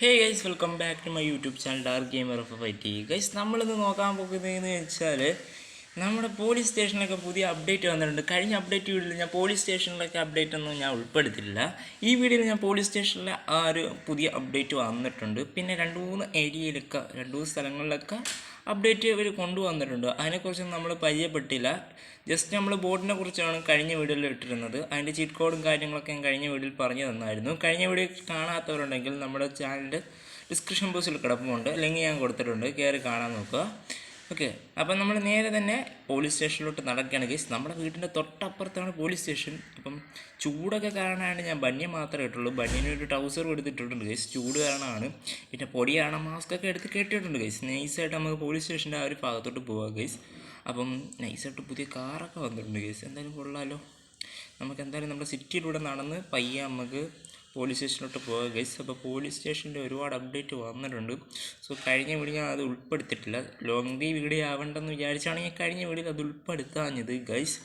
Hey guys welcome back to my YouTube channel dark gamer of I T guys നമ്മളിന്ന് നോക്കാൻ പോകുന്നതെന്ന് വെച്ചാൽ നമ്മുടെ പോലീസ് സ്റ്റേഷനിലൊക്കെ പുതിയ അപ്ഡേറ്റ് വന്നിട്ടുണ്ട്. കഴിഞ്ഞ അപ്ഡേറ്റ് വീഡിയോയിൽ ഞാൻ പോലീസ് സ്റ്റേഷനിലൊക്കെ അപ്ഡേറ്റ് ഒന്നും ഞാൻ ഉൾപ്പെടുത്തില്ല ഈ വീഡിയോയിൽ ഞാൻ പോലീസ് സ്റ്റേഷനിലെ ആ ഒരു പുതിയ അപ്ഡേറ്റ് വന്നിട്ടുണ്ട്. പിന്നെ രണ്ട് മൂന്ന് ഏരിയയിലൊക്കെ രണ്ട് മൂന്ന് സ്ഥലങ്ങളിലൊക്കെ അപ്ഡേറ്റ് ഇവർ കൊണ്ടുവന്നിട്ടുണ്ട്. അതിനെക്കുറിച്ച് നമ്മൾ പരിചയപ്പെട്ടില്ല. ജസ്റ്റ് നമ്മൾ ബോർഡിനെ കുറിച്ചാണ് കഴിഞ്ഞ വീഡിയോയിൽ ഇട്ടിരുന്നത്. അതിന്റെ ചീറ്റ് കോഡും കാര്യങ്ങളൊക്കെ ഞാൻ കഴിഞ്ഞ വീഡിയോയിൽ പറഞ്ഞു തന്നായിരുന്നു. കഴിഞ്ഞ വീഡിയോ കാണാത്തവരുണ്ടെങ്കിൽ നമ്മുടെ ചാനലിന്റെ ഡിസ്ക്രിപ്ഷൻ ബോക്സിൽ കിടപ്പുണ്ട്. ലിങ്ക് ഞാൻ കൊടുത്തിട്ടുണ്ട്. കയറി കാണാൻ നോക്കുക. ഓക്കെ അപ്പം നമ്മൾ നേരെ തന്നെ പോലീസ് സ്റ്റേഷനിലോട്ട് നടക്കുകയാണ് ഗൈസ് നമ്മുടെ വീടിന്റെ തൊട്ടപ്പുറത്താണ് പോലീസ് സ്റ്റേഷൻ അപ്പം ചൂടൊക്കെ കാരണമാണ് ഞാൻ ബന്യ മാത്രമേ ഇട്ടുള്ളൂ. ബന്യന് ഒരു ട്രൗസർ എടുത്തിട്ടുണ്ട് ഗൈസ് ചൂട് കാരണമാണ്. പിന്നെ പൊടിയാണ് മാസ്ക് ഒക്കെ എടുത്ത് കെട്ടിയിട്ടുണ്ട് ഗൈസ് നൈസായിട്ട് നമുക്ക് പോലീസ് സ്റ്റേഷന്റെ ആ ഒരു ഭാഗത്തോട്ട് പോവാം ഗൈസ് അപ്പം നൈസായിട്ട് പുതിയ കാറൊക്കെ വന്നിട്ടുണ്ട് ഗൈസ് എന്തായാലും കൊള്ളാലോ. നമുക്ക് എന്തായാലും നമ്മുടെ സിറ്റിയിലൂടെ നടന്ന് പയ്യെ നമുക്ക് പോലീസ് സ്റ്റേഷനിലോട്ട് പോകുക ഗൈസ് അപ്പോൾ പോലീസ് സ്റ്റേഷന്റെ ഒരുപാട് അപ്ഡേറ്റ് വന്നിട്ടുണ്ട്. സോ കഴിഞ്ഞ വീഡിയോ ഞാൻ അത് ഉൾപ്പെടുത്തിയിട്ടില്ല. ലോങ് ഡി വീഡിയോ ആവണ്ടെന്ന് വിചാരിച്ചാണ് ഞാൻ കഴിഞ്ഞ വീഡിയോയിൽ അത് ഉൾപ്പെടുത്താഞ്ഞത് ഗൈസ്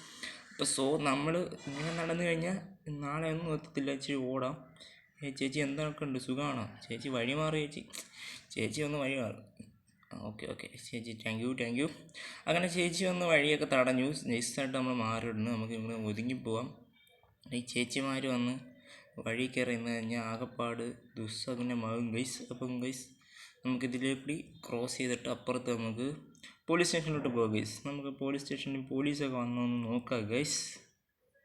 അപ്പോൾ സോ നമ്മൾ ഇങ്ങനെ നടന്നു കഴിഞ്ഞാൽ നാളെ ഒന്നും എത്തത്തില്ല. ചേച്ചി ഓടാം. ഏ ചേച്ചി എന്തൊക്കെ ഉണ്ട്? സുഖമാണോ ചേച്ചി വഴി മാറി ചേച്ചി. ചേച്ചി ഒന്ന് വഴി മാറും. ഓക്കെ ഓക്കെ ചേച്ചി താങ്ക് യു താങ്ക് യു അങ്ങനെ ചേച്ചി ഒന്ന് വഴിയൊക്കെ തടഞ്ഞു. നൈസായിട്ട് നമ്മൾ മാറിയിടുന്നു. നമുക്ക് ഇങ്ങനെ ഒതുങ്ങി പോവാം. ഈ ചേച്ചിമാർ വന്ന് വഴി കയറി നിന്ന് കഴിഞ്ഞാൽ ആകപ്പാട് ദുസ്സകുനമാകും ഗൈസ് അപ്പം ഗൈസ് നമുക്കിതിലേക്കൂടി ക്രോസ് ചെയ്തിട്ട് അപ്പുറത്ത് നമുക്ക് പോലീസ് സ്റ്റേഷനിലോട്ട് പോകാം ഗൈസ് നമുക്ക് പോലീസ് സ്റ്റേഷനിൽ പോലീസൊക്കെ വന്നൊന്ന് നോക്കാം ഗൈസ്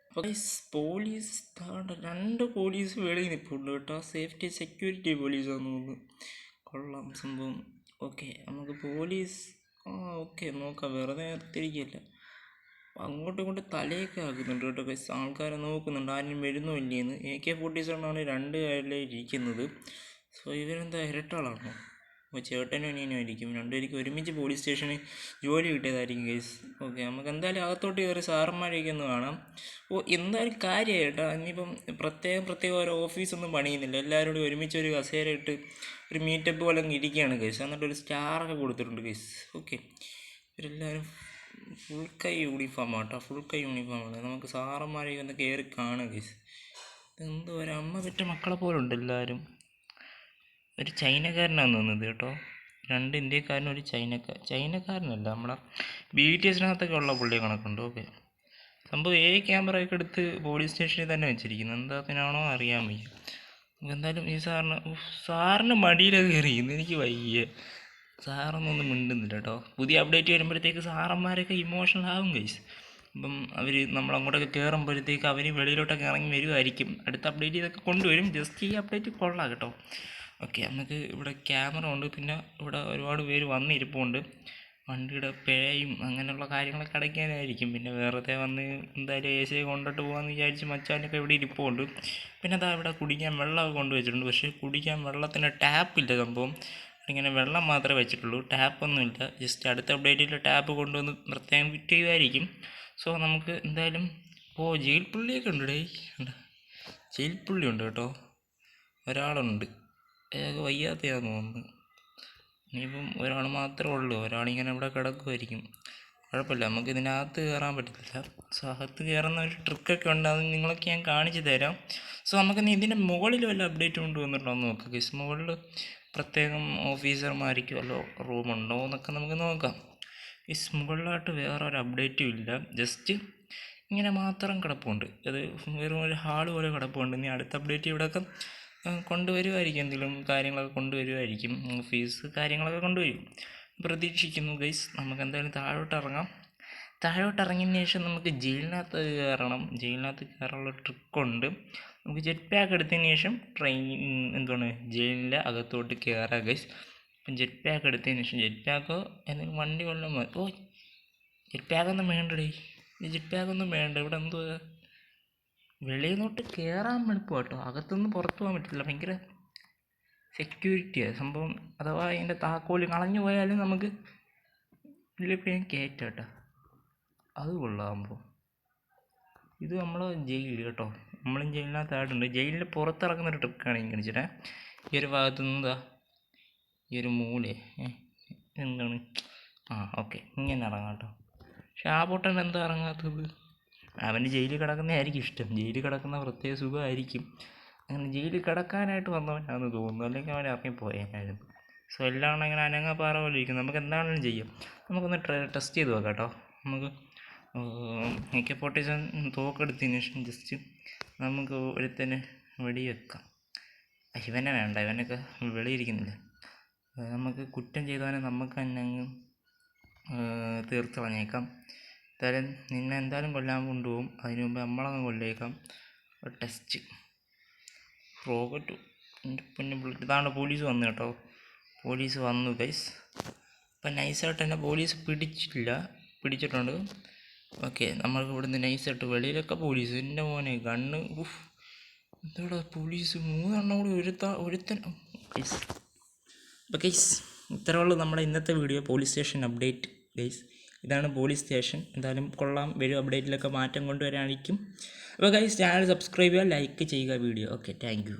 അപ്പോൾ ഗൈസ് പോലീസ് താണ്ട രണ്ട് പോലീസ് വെളിയിൽ നിൽപ്പുണ്ട് കേട്ടോ. സേഫ്റ്റി സെക്യൂരിറ്റി പോലീസ് തോന്നുന്നു. കൊള്ളാം സംഭവം. ഓക്കെ നമുക്ക് പോലീസ് ആ ഓക്കെ നോക്കാം. വെറുതെ നിർത്തിയിരിക്കുകയല്ല അങ്ങോട്ടും ഇങ്ങോട്ടും തലയൊക്കെ ആക്കുന്നുണ്ട് കേട്ടോ. ഗൈസ് ആൾക്കാരെ നോക്കുന്നുണ്ട്. ആരും വരുന്നോ ഇല്ലേന്ന്. എ കെ ഫോർട്ടി സെവനാണ് രണ്ട് കയ്യിലേ ഇരിക്കുന്നത്. സോ ഇവരെന്താ ഇരട്ടാളാണോ അപ്പോൾ ചേട്ടനും അനിയനും ആയിരിക്കും. രണ്ടുപേർക്കും ഒരുമിച്ച് പോലീസ് സ്റ്റേഷനിൽ ജോലി കിട്ടിയതായിരിക്കും കേസ് ഓക്കെ നമുക്ക് എന്തായാലും അകത്തോട്ട് കയറി സാറന്മാരെയൊക്കെ ഒന്ന് കാണാം. ഓ എന്തായാലും കാര്യമായി കേട്ടോ. ഇനിയിപ്പം പ്രത്യേകം പ്രത്യേകം ഓരോ ഓഫീസൊന്നും പണിയുന്നില്ല. എല്ലാവരും കൂടി ഒരുമിച്ച് ഒരു കസേര ഇട്ട് ഒരു മീറ്റപ്പ് പോലെ ഇരിക്കുകയാണ് കേസ് എന്നിട്ട് ഒരു സ്റ്റാറൊക്കെ കൊടുത്തിട്ടുണ്ട് കേസ് ഓക്കെ ഇവരെല്ലാവരും ഫുൾ കൈ യൂണിഫോം ആട്ടോ ഫുൾ കൈ യൂണിഫോമാണ് നമുക്ക് സാറന്മാരെ ഒന്ന് കയറി കാണുക എന്തോ ഒരു അമ്മ പെറ്റ മക്കളെ പോലെ ഉണ്ട് എല്ലാവരും ഒരു ചൈനക്കാരനാണ് തോന്നുന്നത് കേട്ടോ. രണ്ട് ഇന്ത്യക്കാരനും ഒരു ചൈനക്കാർ ചൈനക്കാരനല്ല നമ്മളെ ബി ടി എസിനകത്തൊക്കെ ഉള്ള പുള്ളിയെ കണക്കുണ്ട്. ഓക്കെ സംഭവം ഏ ക്യാമറ ഒക്കെ എടുത്ത് പോലീസ് സ്റ്റേഷനിൽ തന്നെ വെച്ചിരിക്കുന്നത് എന്താത്തിനാണോ അറിയാൻ വയ്യ. എന്തായാലും ഈ സാറിന് സാറിന് മടിയിലൊക്കെ കയറിയിരുന്നു എനിക്ക് വയ്യ. സാറൊന്നും മിണ്ടുന്നില്ല കേട്ടോ പുതിയ അപ്ഡേറ്റ് വരുമ്പോഴത്തേക്ക് സാറന്മാരൊക്കെ ഇമോഷണൽ ആവും ഗൈസ് അപ്പം അവർ നമ്മളങ്ങോട്ടൊക്കെ കയറുമ്പോഴത്തേക്ക് അവർ വെളിയിലോട്ടൊക്കെ ഇറങ്ങി വരുമായിരിക്കും അടുത്ത അപ്ഡേറ്റ് ഇതൊക്കെ കൊണ്ടുവരും. ജസ്റ്റ് ഈ അപ്ഡേറ്റ് കൊള്ളാം കേട്ടോ. ഓക്കെ നമുക്ക് ഇവിടെ ക്യാമറ ഉണ്ട്. പിന്നെ ഇവിടെ ഒരുപാട് പേര് വന്നിരിപ്പുണ്ട്. വണ്ടിയുടെ പേയും അങ്ങനെയുള്ള കാര്യങ്ങളൊക്കെ അടയ്ക്കാനായിരിക്കും. പിന്നെ വെറുതെ വന്ന് എന്തായാലും എ സി കൊണ്ടിട്ട് പോകാമെന്ന് വിചാരിച്ച് മച്ചാനൊക്കെ ഇവിടെ ഇരിപ്പുണ്ട്. പിന്നെ അതാ ഇവിടെ കുടിക്കാൻ വെള്ളമൊക്കെ കൊണ്ടുവച്ചിട്ടുണ്ട്. പക്ഷേ കുടിക്കാൻ വെള്ളത്തിന് ടാപ്പില്ല സംഭവം. ഇങ്ങനെ വെള്ളം മാത്രമേ വെച്ചിട്ടുള്ളൂ. ടാപ്പൊന്നുമില്ല ജസ്റ്റ് അടുത്ത അപ്ഡേറ്റിൽ ടാപ്പ് കൊണ്ടുവന്ന് പ്രത്യേകം ഫിറ്റ് ചെയ്യുമായിരിക്കും സോ നമുക്ക് എന്തായാലും ഓ ജയിൽ പുള്ളിയൊക്കെ ഉണ്ട് ഡേ ജയിൽ പുള്ളി ഉണ്ട് കേട്ടോ. ഒരാളുണ്ട്. അയാൾക്ക് വയ്യാത്തയാണെന്ന് തോന്നുന്നു. ഇനിയിപ്പം ഒരാൾ മാത്രമേ ഉള്ളൂ. ഒരാളിങ്ങനെ ഇവിടെ കിടക്കുമായിരിക്കും കുഴപ്പമില്ല. നമുക്ക് ഇതിനകത്ത് കയറാൻ പറ്റത്തില്ല. സോ അകത്ത് കയറുന്ന ഒരു ട്രിക്കൊക്കെ ഉണ്ട്. അത് നിങ്ങളൊക്കെ ഞാൻ കാണിച്ചു തരാം. സോ നമുക്ക് നീ ഇതിന്റെ മുകളിൽ വല്ല അപ്ഡേറ്റ് കൊണ്ടുവന്നിട്ടുണ്ടോ എന്ന് നോക്കാം. ഗസ് മുകളിൽ പ്രത്യേകം ഓഫീസർമാർക്കുമല്ലോ റൂമുണ്ടോ എന്നൊക്കെ നമുക്ക് നോക്കാം. ഗസ് മുകളിലായിട്ട് വേറെ ഒരു അപ്ഡേറ്റും ഇല്ല. ജസ്റ്റ് ഇങ്ങനെ മാത്രം കിടപ്പുണ്ട്. അത് വെറും ഒരു ഹാൾ പോലെ കിടപ്പുണ്ട്. ഇനി അടുത്ത അപ്ഡേറ്റ് ഇവിടെയൊക്കെ കൊണ്ടുവരുമായിരിക്കും എന്തെങ്കിലും കാര്യങ്ങളൊക്കെ കൊണ്ടുവരുമായിരിക്കും ഫീസ് കാര്യങ്ങളൊക്കെ കൊണ്ടുവരും. പ്രതീക്ഷിക്കുന്നു ഗൈസ് നമുക്ക് എന്തായാലും താഴോട്ട് ഇറങ്ങാം താഴോട്ട് ഇറങ്ങിയതിന് ശേഷം നമുക്ക് ജയിലിനകത്ത് കയറണം. ജയിലിനകത്ത് കയറാനുള്ള ട്രിക്കുണ്ട് നമുക്ക് ജെറ്റ് പാക്ക് എടുത്തതിന് ശേഷം ട്രെയിൻ എന്താണ് ജയിലിന്റെ അകത്തോട്ട് കയറാം ഗൈസ് അപ്പം ജെറ്റ് പാക്ക് എടുത്തതിന് ശേഷം ജെറ്റ് പാക്കോ എന്തെങ്കിലും വണ്ടി കൊള്ളാൻ മതി ഓ ജെറ്റ് പാക്കൊന്നും ഈ ജെറ്റ് പാക്കൊന്നും വേണ്ട. ഇവിടെ എന്തുവാ? വെളിയിൽ നിന്നോട്ട് കയറാൻ എളുപ്പം കേട്ടോ അകത്തുനിന്ന് പുറത്തു പോകാൻ പറ്റില്ല. ഭയങ്കര സെക്യൂരിറ്റിയാണ് സംഭവം അഥവാ അതിന്റെ താക്കോൽ കളഞ്ഞു പോയാലും നമുക്ക് ഇതിലെപ്പോഴും കയറ്റാം കേട്ടോ അത് കൊള്ളാകുമ്പോൾ ഇത് നമ്മൾ ജയിൽ കേട്ടോ. നമ്മളും ജയിലിനകത്തായിട്ടുണ്ട്. ജയിലിന്റെ പുറത്തിറങ്ങുന്ന ഒരു ട്രിക്കാണ് ഈ കാണിച്ചിട്ട് ഈ ഒരു ഭാഗത്തു നിന്ന് ഈ ഒരു മൂല. എന്താണ്? ആ ഓക്കെ. ഇങ്ങനെ ഇറങ്ങാം കേട്ടോ. പക്ഷെ ആ പൊട്ടൻ എന്താ ഇറങ്ങാത്തത്? അവന് ജയിലിൽ കിടക്കുന്നതായിരിക്കും ഇഷ്ടം. ജയിലിൽ കിടക്കുന്ന പ്രത്യേക സുഖമായിരിക്കും. അങ്ങനെ ജയിലിൽ കിടക്കാനായിട്ട് വന്നവനാണെന്ന് തോന്നുന്നു. അല്ലെങ്കിൽ അവൻ ഇറങ്ങിപ്പോയേനായിരുന്നു സോ എല്ലാം ഇങ്ങനെ അനങ്ങാപ്പാറ പോലെ ഇരിക്കുന്നു നമുക്ക് എന്താണെങ്കിലും ചെയ്യാം. നമുക്കൊന്ന് ടെസ്റ്റ് ചെയ്ത് നോക്കാം കേട്ടോ. നമുക്ക് എ കെ ഫോർട്ടി തോക്കെടുത്തതിന് ശേഷം ജസ്റ്റ് നമുക്ക് ഒരുത്തന് വെടിവെക്കാം. ഇവനെ വേണ്ട. ഇവനൊക്കെ വെളിയിരിക്കുന്നില്ല. നമുക്ക് കുറ്റം ചെയ്തവനെ നമുക്ക് തന്നെ അങ്ങ് തീർത്ത് കളഞ്ഞേക്കാം എന്തായാലും നിന്നെ എന്തായാലും കൊല്ലാൻ കൊണ്ടുപോകും. അതിനു മുമ്പ് നമ്മളങ്ങ് കൊല്ലേക്കാം. ടെസ്റ്റ് എന്റെ പിന്നെ പുള്ളി ഇതാണ് പോലീസ് വന്നു കേട്ടോ. പോലീസ് വന്നു ഗൈസ് അപ്പം നൈസായിട്ട് തന്നെ പോലീസ് പിടിച്ചില്ല. പിടിച്ചിട്ടുണ്ട്. ഓക്കെ നമ്മൾക്ക് ഇവിടുന്ന് നൈസായിട്ട് വെളിയിലൊക്കെ പോലീസ്. എന്റെ മോനെ ഗണ്ണ് ഉഫ്. എന്താടാ പോലീസ്? മൂന്നെണ്ണം കൂടി ഒരുത്ത ഒരുത്തൻ. ഗൈസ് അപ്പോൾ ഗൈസ് ഇത്രേ ഉള്ളൂ നമ്മുടെ ഇന്നത്തെ video. Police station update guys ഇതാണ് പോലീസ് സ്റ്റേഷൻ എന്തായാലും കൊള്ളാം. വരും അപ്ഡേറ്റിലൊക്കെ മാറ്റം കൊണ്ടുവരാനായിരിക്കും. അപ്പോൾ ഗൈസ് ചാനൽ സബ്സ്ക്രൈബ് ചെയ്യുക ലൈക്ക് ചെയ്യുക വീഡിയോ ഓക്കെ താങ്ക്